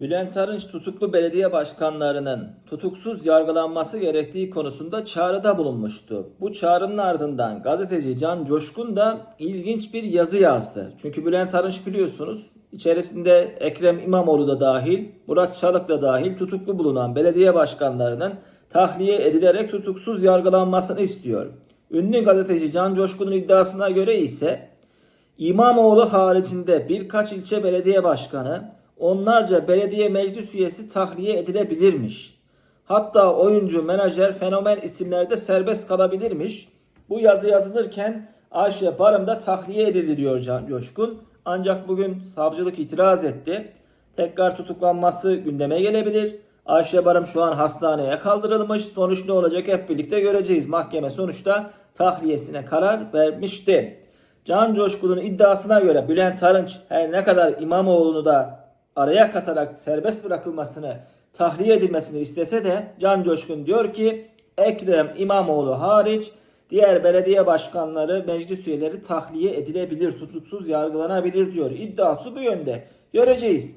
Bülent Arınç tutuklu belediye başkanlarının tutuksuz yargılanması gerektiği konusunda çağrıda bulunmuştu. Bu çağrının ardından gazeteci Can Coşkun da ilginç bir yazı yazdı. Çünkü Bülent Arınç biliyorsunuz içerisinde Ekrem İmamoğlu da dahil, Murat Çalık da dahil tutuklu bulunan belediye başkanlarının tahliye edilerek tutuksuz yargılanmasını istiyor. Ünlü gazeteci Can Coşkun'un iddiasına göre ise İmamoğlu haricinde birkaç ilçe belediye başkanı, onlarca belediye meclis üyesi tahliye edilebilirmiş. Hatta oyuncu, menajer, fenomen isimler de serbest kalabilirmiş. Bu yazı yazılırken Ayşe Barım da tahliye edildi diyor Can Coşkun. Ancak bugün savcılık itiraz etti. Tekrar tutuklanması gündeme gelebilir. Ayşe Barım şu an hastaneye kaldırılmış. Sonuç ne olacak hep birlikte göreceğiz. Mahkeme sonuçta tahliyesine karar vermişti. Can Coşkun'un iddiasına göre Bülent Arınç her ne kadar İmamoğlu'nu da araya katarak serbest bırakılmasını, tahliye edilmesini istese de Can Coşkun diyor ki Ekrem İmamoğlu hariç diğer belediye başkanları, meclis üyeleri tahliye edilebilir, tutuksuz yargılanabilir diyor. İddiası bu yönde. Göreceğiz.